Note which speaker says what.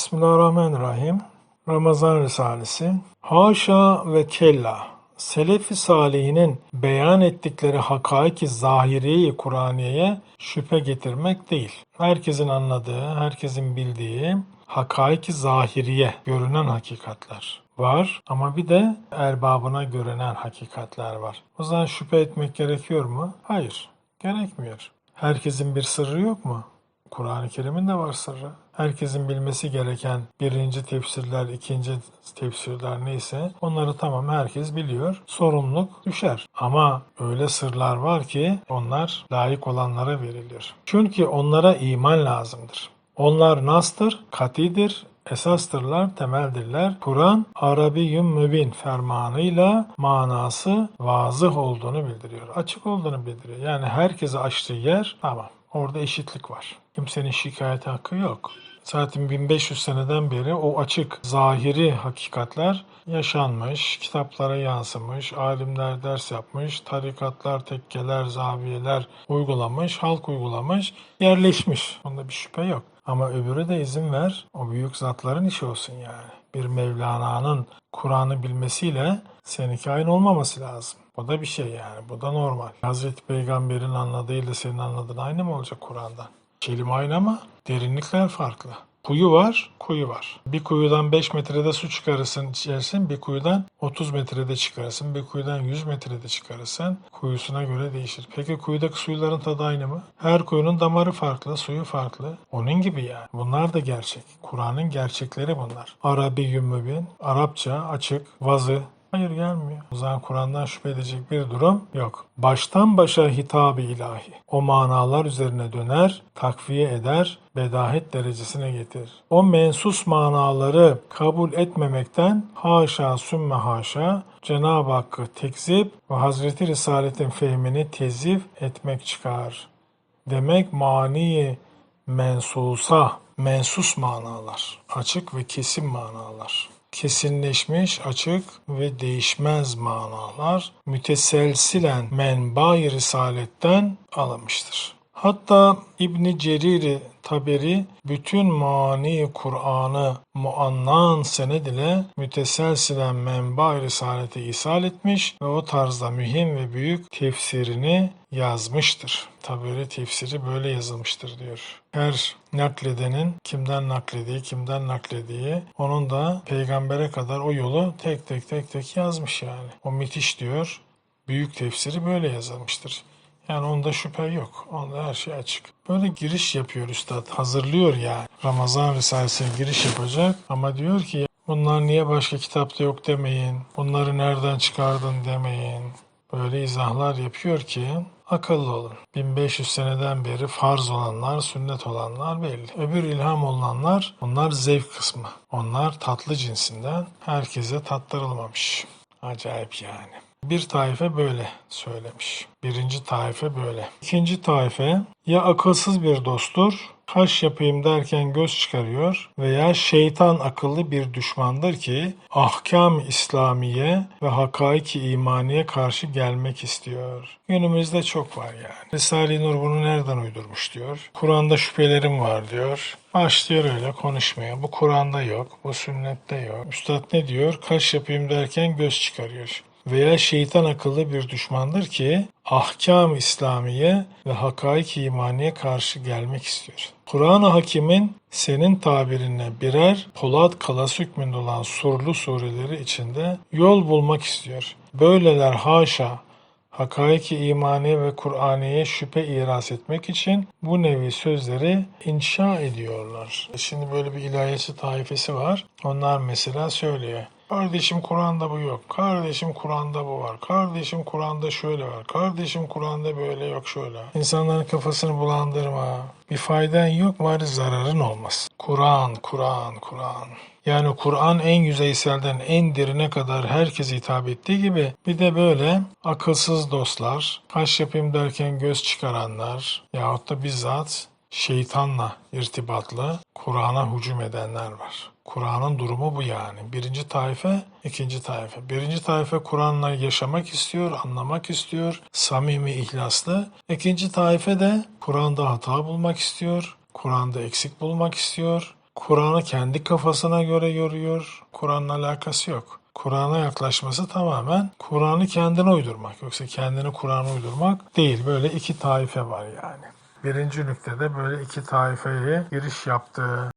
Speaker 1: Bismillahirrahmanirrahim. Ramazan Risalesi. Haşa ve kella. Selefi salihinin beyan ettikleri hakaiki zahiriyi Kur'aniye'ye şüphe getirmek değil. Herkesin anladığı, herkesin bildiği hakaiki zahiriye, görünen hakikatler var ama bir de erbabına görünen hakikatler var. O zaman şüphe etmek gerekiyor mu? Hayır, gerekmiyor. Herkesin bir sırrı yok mu? Kur'an-ı Kerim'in de var sırrı. Herkesin bilmesi gereken birinci tefsirler, ikinci tefsirler neyse onları tamam herkes biliyor. Sorumluluk düşer. Ama öyle sırlar var ki onlar layık olanlara verilir. Çünkü onlara iman lazımdır. Onlar nastır, katidir, esastırlar, temeldirler. Kur'an Arabiyyum mübin fermanıyla manası vazıh olduğunu bildiriyor. Açık olduğunu bildiriyor. Yani herkese açtığı yer tamam. Orada eşitlik var. Kimsenin şikayet hakkı yok. Zaten 1500 seneden beri o açık zahiri hakikatler yaşanmış, kitaplara yansımış, alimler ders yapmış, tarikatlar, tekkeler, zaviyeler uygulamış, halk uygulamış, yerleşmiş. Onda bir şüphe yok. Ama öbürü de izin ver, o büyük zatların işi olsun yani. Bir Mevlana'nın Kur'an'ı bilmesiyle seninki aynı olmaması lazım. Bu da bir şey yani, bu da normal. Hazreti Peygamber'in anladığıyla senin anladığın aynı mı olacak Kur'an'dan? Kelime aynı ama derinlikler farklı. Kuyu var, kuyu var. Bir kuyudan 5 metrede su çıkarırsın içersin, bir kuyudan 30 metrede çıkarırsın, bir kuyudan 100 metrede çıkarırsın. Kuyusuna göre değişir. Peki kuyudaki suyların tadı aynı mı? Her kuyunun damarı farklı, suyu farklı. Onun gibi yani. Bunlar da gerçek. Kur'an'ın gerçekleri bunlar. Arabi mübin, Arapça, açık, vazı, Hayır gelmiyor. O zaman Kur'an'dan şüphe edecek bir durum yok. Baştan başa hitabı ilahi. O manalar üzerine döner, takviye eder, bedahet derecesine getirir. O mensus manaları kabul etmemekten haşa sümme haşa Cenab-ı Hakk'ı tekzip ve Hazreti Risaletin fehmini tezif etmek çıkar. Demek mani mensusa, mensus manalar, açık ve kesin manalar kesinleşmiş, açık ve değişmez manalar müteselsilen menba-i risaletten alınmıştır. Hatta İbn Cerir Taberi bütün mani Kur'an'ı muannan sened ile müteselsilen menba risalete ishal etmiş ve o tarzda mühim ve büyük tefsirini yazmıştır. Taberi tefsiri böyle yazılmıştır diyor. Her nakledenin kimden naklediği, kimden naklediği, onun da peygambere kadar o yolu tek tek tek tek yazmış yani. O müthiş diyor. Büyük tefsiri böyle yazılmıştır. Yani onda şüphe yok. Onda her şey açık. Böyle giriş yapıyor üstad. Hazırlıyor yani. Ramazan Risalesi'ne giriş yapacak. Ama diyor ki bunlar niye başka kitapta yok demeyin. Bunları nereden çıkardın demeyin. Böyle izahlar yapıyor ki akıllı olun. 1500 seneden beri farz olanlar, sünnet olanlar belli. Öbür ilham olanlar onlar zevk kısmı. Onlar tatlı cinsinden herkese tattırılmamış. Acayip yani. Bir taife böyle söylemiş. Birinci taife böyle. İkinci taife ya akılsız bir dosttur, kaş yapayım derken göz çıkarıyor veya şeytan akıllı bir düşmandır ki ahkam İslamiye ve hakaiki imaniye karşı gelmek istiyor. Günümüzde çok var yani. Risale-i Nur bunu nereden uydurmuş diyor. Kur'an'da şüphelerim var diyor. Başlıyor öyle konuşmaya. Bu Kur'an'da yok, bu sünnette yok. Üstad ne diyor? Kaş yapayım derken göz çıkarıyor veya şeytan akıllı bir düşmandır ki ahkam İslamiye ve hakaik imaniye karşı gelmek istiyor. Kur'an-ı Hakim'in senin tabirine birer Polat kalas hükmünde olan surlu sureleri içinde yol bulmak istiyor. Böyleler haşa hakaiki imaniye ve Kur'aniye şüphe iras etmek için bu nevi sözleri inşa ediyorlar. Şimdi böyle bir ilahiyatçı taifesi var. Onlar mesela söylüyor. Kardeşim Kur'an'da bu yok. Kardeşim Kur'an'da bu var. Kardeşim Kur'an'da şöyle var. Kardeşim Kur'an'da böyle yok şöyle. İnsanların kafasını bulandırma. Bir faydan yok bari zararın olmaz. Kur'an, Kur'an, Kur'an. Yani Kur'an en yüzeyselden en derine kadar herkese hitap ettiği gibi bir de böyle akılsız dostlar, kaş yapayım derken göz çıkaranlar yahut da bizzat şeytanla irtibatlı Kur'an'a hücum edenler var. Kur'an'ın durumu bu yani. Birinci taife, ikinci taife. Birinci taife Kur'an'la yaşamak istiyor, anlamak istiyor, samimi, ihlaslı. İkinci taife de Kur'an'da hata bulmak istiyor, Kur'an'da eksik bulmak istiyor, Kur'an'ı kendi kafasına göre görüyor. Kur'an'la alakası yok. Kur'an'a yaklaşması tamamen Kur'an'ı kendine uydurmak. Yoksa kendini Kur'an'a uydurmak değil. Böyle iki taife var yani. Birinci nüktede böyle iki taifeye giriş yaptı.